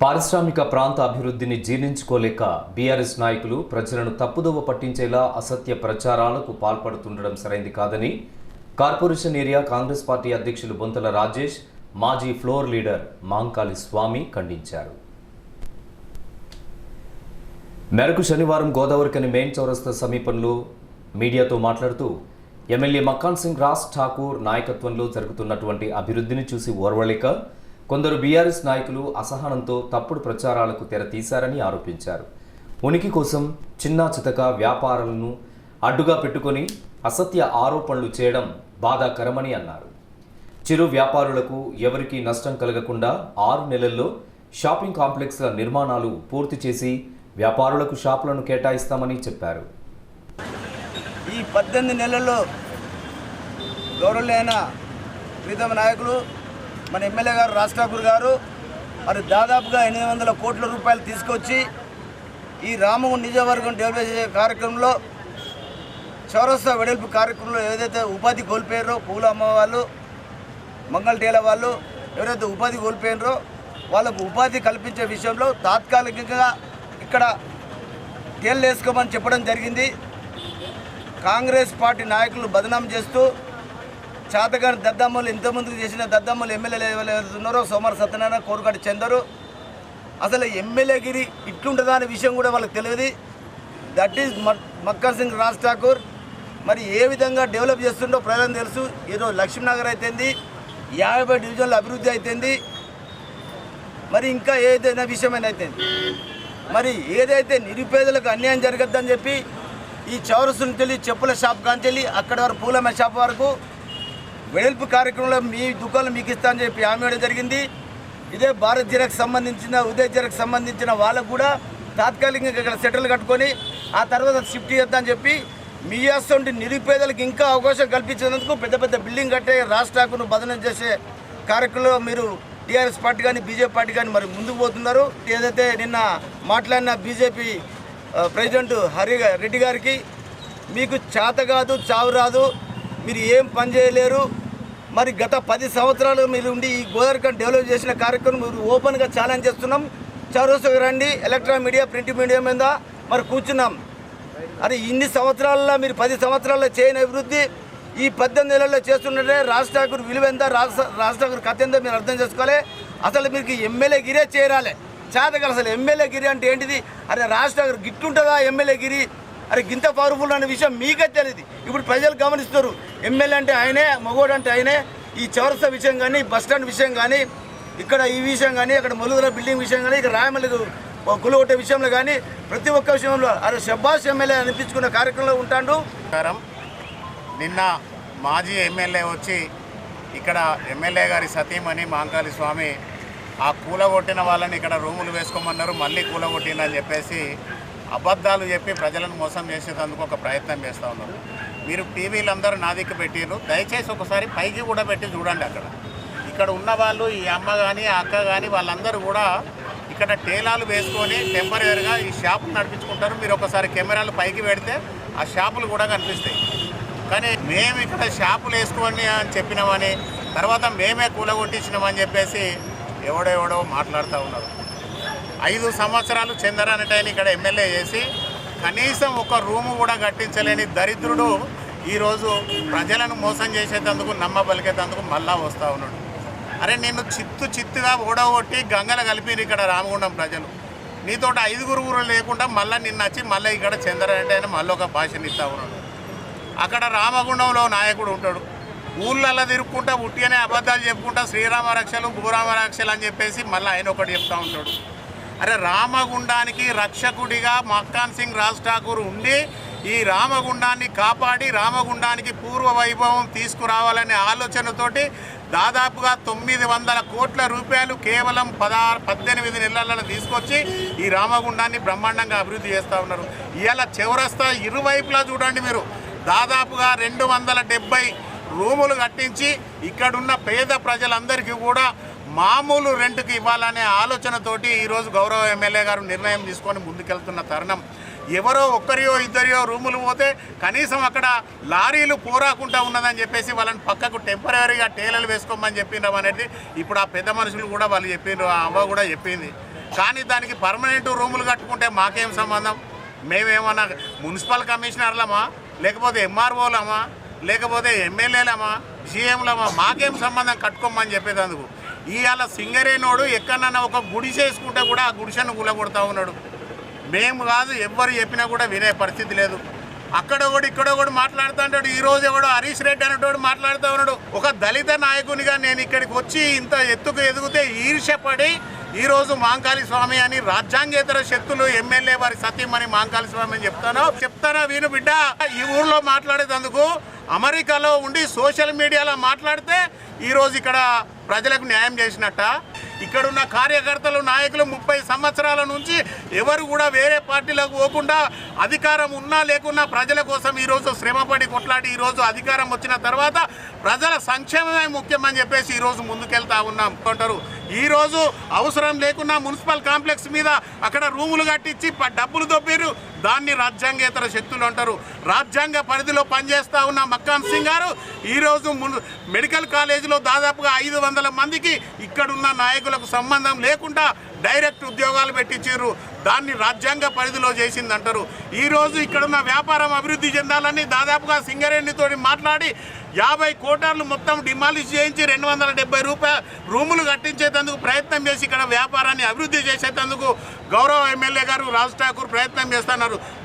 పారిశ్రామిక ప్రాంత అభివృద్ధిని జీర్ణించుకోలేక బీఆర్ఎస్ నాయకులు ప్రజలను తప్పుదోవ పట్టించేలా అసత్య ప్రచారాలకు పాల్పడుతుండడం సరైంది కాదని కార్పొరేషన్ ఏరియా కాంగ్రెస్ పార్టీ అధ్యక్షులు బొంతల రాజేష్ మాజీ ఫ్లోర్ లీడర్ మాంకాలి స్వామి ఖండించారు. మేరకు శనివారం గోదావరికని మెయిన్ చౌరస్తా సమీపంలో మీడియాతో మాట్లాడుతూ ఎమ్మెల్యే మక్కాన్ సింగ్ రాజ్ ఠాకూర్ నాయకత్వంలో జరుగుతున్నటువంటి అభివృద్ధిని చూసి ఓర్వలేక కొందరు బీఆర్ఎస్ నాయకులు అసహనంతో తప్పుడు ప్రచారాలకు తెర తీశారని ఆరోపించారు. ఉనికి కోసం చిన్నా చితక వ్యాపారాలను అడ్డుగా పెట్టుకొని అసత్య ఆరోపణలు చేయడం బాధాకరమని అన్నారు. చిరు వ్యాపారులకు ఎవరికీ నష్టం కలగకుండా ఆరు నెలల్లో షాపింగ్ కాంప్లెక్స్ల నిర్మాణాలు పూర్తి చేసి వ్యాపారులకు షాపులను కేటాయిస్తామని చెప్పారు. ఈ పద్దెనిమిది నెలల్లో గౌరవులైన ప్రీతమ నాయకులు మన ఎమ్మెల్యే గారు రాజ్ ఠాకూర్ గారు మరి దాదాపుగా ఎనిమిది వందల కోట్ల రూపాయలు తీసుకొచ్చి ఈ రామము నిజవర్గం డెవలప్ చేసే కార్యక్రమంలో చౌరస్తా వెడల్పు కార్యక్రమంలో ఏదైతే ఉపాధి కోల్పోయారో పూల అమ్మ వాళ్ళు మంగళ వాళ్ళు ఎవరైతే ఉపాధి కోల్పోయినారో వాళ్ళకు ఉపాధి కల్పించే విషయంలో తాత్కాలికంగా ఇక్కడ తేళ్ళు వేసుకోమని చెప్పడం జరిగింది. కాంగ్రెస్ పార్టీ నాయకులు బదనాం చేస్తూ చాతగారి దద్దమ్మలు ఇంతమందికి చేసిన దద్దమ్మలు ఎమ్మెల్యేలు ఎవరైతే ఉన్నారో సోమవారం సత్యనారాయణ కోరుకటి చెందరు. అసలు ఎమ్మెల్యేగిరి ఇట్లుంటుందా అనే విషయం కూడా వాళ్ళకి తెలియదు. That is Makkar Singh Raj Thakur. మరి ఏ విధంగా డెవలప్ చేస్తుండో ప్రజలకు తెలుసు. ఈరోజు లక్ష్మీనగర్ అయితేంది యాభై డివిజన్ల అభివృద్ధి అయితేంది మరి ఇంకా ఏదైనా విషయమైనా అయితేంది. మరి ఏదైతే నిరుపేదలకు అన్యాయం జరగద్దని చెప్పి ఈ చౌరసుని తెలియ చెప్పుల షాప్ కాంచెల్లి అక్కడ వరకు పూలమ్మ షాప్ వరకు వెడల్పు కార్యక్రమంలో మీ దుకాణం మీకు ఇస్తా అని చెప్పి హామీ జరిగింది. ఇదే భారత్ జిరాకు సంబంధించిన ఉదయ్ జిరాకు సంబంధించిన వాళ్ళకు కూడా తాత్కాలికంగా ఇక్కడ సెటిల్ కట్టుకొని ఆ తర్వాత షిఫ్ట్ చేద్దామని చెప్పి మీ అసొంటి నిరుపేదలకు ఇంకా అవకాశం కల్పించినందుకు పెద్ద పెద్ద బిల్డింగ్ కట్టే రాష్ట్రాకును బదనం చేసే కార్యక్రమంలో మీరు టీఆర్ఎస్ పార్టీ కానీ బీజేపీ పార్టీ కానీ మరి ముందుకు పోతున్నారు. ఏదైతే నిన్న మాట్లాడిన బీజేపీ ప్రెసిడెంట్ హరి రెడ్డి గారికి మీకు చేత కాదు చావు రాదు మీరు ఏం పని చేయలేరు మరి గత పది సంవత్సరాలు మీరు ఉండి ఈ గోదావరికని డెవలప్ చేసిన కార్యక్రమం మీరు ఓపెన్గా ఛాలెంజ్ చేస్తున్నాం. చౌరస్తకు రండి ఎలక్ట్రానిక్ మీడియా ప్రింట్ మీడియా మీద మరి కూర్చున్నాం. అరే ఇన్ని సంవత్సరాల్లో మీరు పది సంవత్సరాల్లో చేయని అభివృద్ధి ఈ పద్దెనిమిది నెలల్లో చేస్తుంటే రాజ్ ఠాకూర్ విలువ ఎంత రాజ్ రాజ్ ఠాకూర్ కథ ఎంతో మీరు అర్థం చేసుకోవాలి. అసలు మీకు ఎమ్మెల్యే గిరే చేరాలి. చేతకాలి అసలు ఎమ్మెల్యే గిరి అంటే ఏంటిది? అరే రాజ్ ఠాకూర్ గిట్టుంటుందా ఎమ్మెల్యే గిరి? అరే గింత పవర్ఫుల్ అనే విషయం మీకే తెలియదు ఇప్పుడు ప్రజలు గమనిస్తారు ఎమ్మెల్యే అంటే ఆయనే మగోడు అంటే ఆయనే. ఈ చౌరస్తా విషయం కానీ బస్ స్టాండ్ విషయం కానీ ఇక్కడ ఈ విషయం కానీ అక్కడ మొలుగుల బిల్డింగ్ విషయం కానీ ఇక్కడ రాయమల్లి కొట్టే విషయంలో కానీ ప్రతి ఒక్క విషయంలో అరే షబ్బాష్ ఎమ్మెల్యే అనిపించుకున్న కార్యక్రమంలో ఉంటాడు. నిన్న మాజీ ఎమ్మెల్యే వచ్చి ఇక్కడ ఎమ్మెల్యే గారి సతీమణి మాంకాళి స్వామి ఆ కూలగొట్టిన వాళ్ళని ఇక్కడ రూములు వేసుకోమన్నారు మళ్ళీ కూలగొట్టిందని చెప్పేసి అబద్ధాలు చెప్పి ప్రజలను మోసం చేసేటందుకు ఒక ప్రయత్నం చేస్తూ ఉన్నారు. మీరు టీవీలు అందరూ నా దిక్కు పెట్టారు దయచేసి ఒకసారి పైకి కూడా పెట్టి చూడండి అక్కడ. ఇక్కడ ఉన్న వాళ్ళు ఈ అమ్మ కానీ అక్క కానీ వాళ్ళందరూ కూడా ఇక్కడ టేలాలు వేసుకొని టెంపరీగా ఈ షాప్ నడిపించుకుంటారు. మీరు ఒకసారి కెమెరాలు పైకి పెడితే ఆ షాపులు కూడా కనిపిస్తాయి. కానీ మేము ఇక్కడ షాపులు వేసుకోండి అని చెప్పినామని తర్వాత మేమే కూలగొట్టించినామని చెప్పేసి ఎవడో ఎవడో మాట్లాడుతూ ఉన్నారు. ఐదు సంవత్సరాలు చంద్రానటైన ఇక్కడ ఎమ్మెల్యే చేసి కనీసం ఒక రూము కూడా కట్టించలేని దరిద్రుడు ఈరోజు ప్రజలను మోసం చేసేటందుకు నమ్మబలికేటందుకు మళ్ళా వస్తూ ఉన్నాడు. అరే నిన్ను చిత్తు చిత్తుగా ఓడగొట్టి గంగల కలిపిరు ఇక్కడ రామగుండం ప్రజలు. నీతో ఐదుగురు ఊరు లేకుండా మళ్ళీ నిన్న వచ్చి మళ్ళీ ఇక్కడ చంద్రానటైన మళ్ళీ ఒక భాషను ఇస్తా ఉన్నాడు. అక్కడ రామగుండంలో నాయకుడు ఉంటాడు. ఊళ్ళల్లో తిరుక్కుంటా ఉట్టిగానే అబద్ధాలు చెప్పుకుంటా శ్రీరామ రక్షలు భూరామ రక్షలు అని చెప్పేసి మళ్ళీ ఆయన ఒకటి చెప్తూ ఉంటాడు. అరే రామగుండానికి రక్షకుడిగా మక్కాన్ సింగ్ రాజ్ ఠాకూర్ ఉండి ఈ రామగుండాన్ని కాపాడి రామగుండానికి పూర్వ వైభవం తీసుకురావాలనే ఆలోచనతోటి దాదాపుగా తొమ్మిది వందల కోట్ల రూపాయలు కేవలం పదహారు పద్దెనిమిది నెలలలో తీసుకొచ్చి ఈ రామగుండాన్ని బ్రహ్మాండంగా అభివృద్ధి చేస్తూ ఉన్నారు. ఇవాళ చివరస్తా ఇరువైపులా చూడండి మీరు. దాదాపుగా రెండు వందల డెబ్బై రూములు కట్టించి ఇక్కడున్న పేద ప్రజలందరికీ కూడా మామూలు రెంట్కి ఇవ్వాలనే ఆలోచనతోటి ఈరోజు గౌరవ ఎమ్మెల్యే గారు నిర్ణయం తీసుకొని ముందుకెళ్తున్న తరుణం. ఎవరో ఒక్కరియో ఇద్దరియో రూములు పోతే కనీసం అక్కడ లారీలు పోరాకుండా ఉన్నదని చెప్పేసి వాళ్ళని పక్కకు టెంపరీగా టేలలు వేసుకోమని చెప్పిండ్రం అనేది ఇప్పుడు ఆ పెద్ద మనుషులు కూడా వాళ్ళు చెప్పిండ్రు ఆ అవ్వ కూడా చెప్పింది. కానీ దానికి పర్మనెంట్ రూములు కట్టుకుంటే మాకేం సంబంధం? మేమేమన్నా మున్సిపల్ కమిషనర్లమా? లేకపోతే ఎంఆర్ఓలమా? లేకపోతే ఎమ్మెల్యేలమా? సీఎంలమా? మాకేం సంబంధం కట్టుకోమని చెప్పేదందుకు ఇవాళ సింగరేనోడు ఎక్కడన్నా ఒక గుడిసేసుకుంటే కూడా ఆ గుడిసెను గులగొడతా ఉన్నాడు. మేము కాదు ఎవ్వరు చెప్పినా కూడా వినే పరిస్థితి లేదు. అక్కడ ఒకటి ఇక్కడ ఒకటి మాట్లాడుతూ ఉంటాడు. ఈ రోజు ఎవడో హరీష్ రెడ్డి అనేటోడు మాట్లాడుతూ ఉన్నాడు. ఒక దళిత నాయకునిగా నేను ఇక్కడికి వచ్చి ఇంత ఎత్తుకు ఎదిగితే ఈర్ష్యపడి ఈరోజు మాంకాళి స్వామి అని రాజ్యాంగేతర శక్తులు ఎమ్మెల్యే వారి సత్యమని మాంకాళి స్వామి అని చెప్తాను. చెప్తానా వీను బిడ్డ? ఈ ఊర్లో మాట్లాడేటందుకు అమెరికాలో ఉండి సోషల్ మీడియాలో మాట్లాడితే ఈరోజు ఇక్కడ ప్రజలకు న్యాయం చేసినట్ట? ఇక్కడున్న కార్యకర్తలు నాయకులు ముప్పై సంవత్సరాల నుంచి ఎవరు కూడా వేరే పార్టీలకు పోకుండా అధికారం ఉన్నా లేకున్నా ప్రజల కోసం ఈరోజు శ్రమపడి కొట్లాడి ఈరోజు అధికారం వచ్చిన తర్వాత ప్రజల సంక్షేమమే ముఖ్యమని చెప్పేసి ఈరోజు ముందుకెళ్తా ఉన్నాం. అంటారు. ఈరోజు అవసరం లేకున్నా మున్సిపల్ కాంప్లెక్స్ మీద అక్కడ రూములు కట్టించి డబ్బులు దొబ్బిరు దాన్ని రాజ్యాంగేతర శక్తులు అంటారు. రాజ్యాంగ పరిధిలో పనిచేస్తూ ఉన్న మక్కాన్ సింగ్ గారు ఈరోజు మెడికల్ కాలేజీలో దాదాపుగా ఐదు వందల మందికి ఇక్కడున్న నాయకులకు సంబంధం లేకుండా డైరెక్ట్ ఉద్యోగాలు పెట్టించారు దాన్ని రాజ్యాంగ పరిధిలో చేసిందంటారు. ఈరోజు ఇక్కడున్న వ్యాపారం అభివృద్ధి చెందాలని దాదాపుగా సింగరేణితోటి మాట్లాడి యాభై కోటర్లు మొత్తం డిమాలిష్ చేయించి రెండు వందల డెబ్బై రూపాయ రూములు కట్టించేటందుకు ప్రయత్నం చేసి ఇక్కడ వ్యాపారాన్ని అభివృద్ధి చేసేటందుకు గౌరవ ఎమ్మెల్యే గారు రాజ్ ఠాకూర్ ప్రయత్నం చేస్తున్నారు.